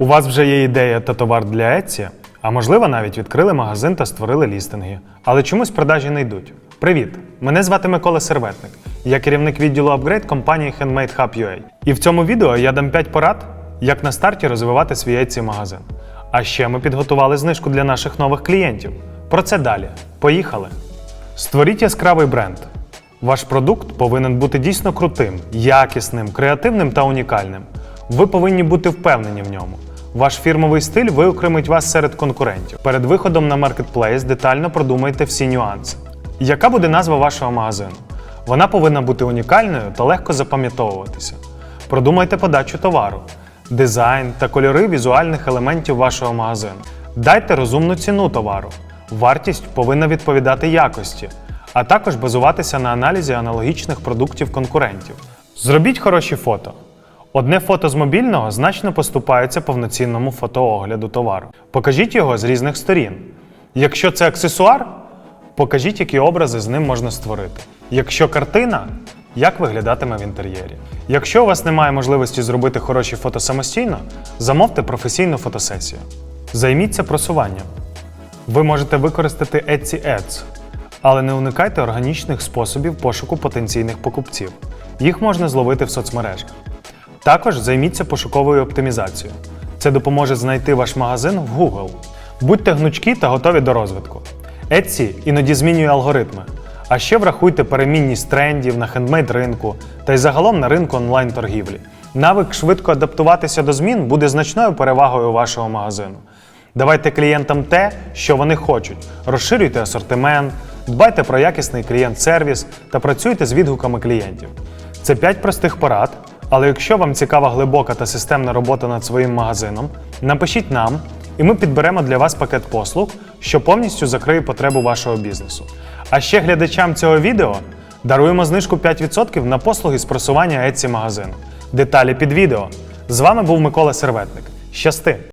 У вас вже є ідея та товар для Etsy, а можливо навіть відкрили магазин та створили лістинги, але чомусь продажі не йдуть. Привіт! Мене звати Микола Серветник. Я керівник відділу Upgrade компанії Handmade Hub UA. І в цьому відео я дам 5 порад, як на старті розвивати свій Etsy магазин. А ще ми підготували знижку для наших нових клієнтів. Про це далі. Поїхали! Створіть яскравий бренд. Ваш продукт повинен бути дійсно крутим, якісним, креативним та унікальним. Ви повинні бути впевнені в ньому. Ваш фірмовий стиль виокремить вас серед конкурентів. Перед виходом на маркетплейс детально продумайте всі нюанси. Яка буде назва вашого магазину? Вона повинна бути унікальною та легко запам'ятовуватися. Продумайте подачу товару, дизайн та кольори візуальних елементів вашого магазину. Дайте розумну ціну товару. Вартість повинна відповідати якості, а також базуватися на аналізі аналогічних продуктів конкурентів. Зробіть хороші фото. Одне фото з мобільного значно поступається повноцінному фотоогляду товару. Покажіть його з різних сторін. Якщо це аксесуар, покажіть, які образи з ним можна створити. Якщо картина, як виглядатиме в інтер'єрі. Якщо у вас немає можливості зробити хороші фото самостійно, замовте професійну фотосесію. Займіться просуванням. Ви можете використати Etsy Ads, але не уникайте органічних способів пошуку потенційних покупців. Їх можна зловити в соцмережах. Також займіться пошуковою оптимізацією. Це допоможе знайти ваш магазин в Google. Будьте гнучкі та готові до розвитку. Etsy іноді змінює алгоритми. А ще врахуйте перемінність трендів на хендмейд ринку та й загалом на ринку онлайн-торгівлі. Навик швидко адаптуватися до змін буде значною перевагою вашого магазину. Давайте клієнтам те, що вони хочуть. Розширюйте асортимент, дбайте про якісний клієнт-сервіс та працюйте з відгуками клієнтів. Це 5 простих порад, але якщо вам цікава глибока та системна робота над своїм магазином, напишіть нам, і ми підберемо для вас пакет послуг, що повністю закриє потребу вашого бізнесу. А ще глядачам цього відео даруємо знижку 5% на послуги з просування Etsy магазину. Деталі під відео. З вами був Микола Серветник. Щасти!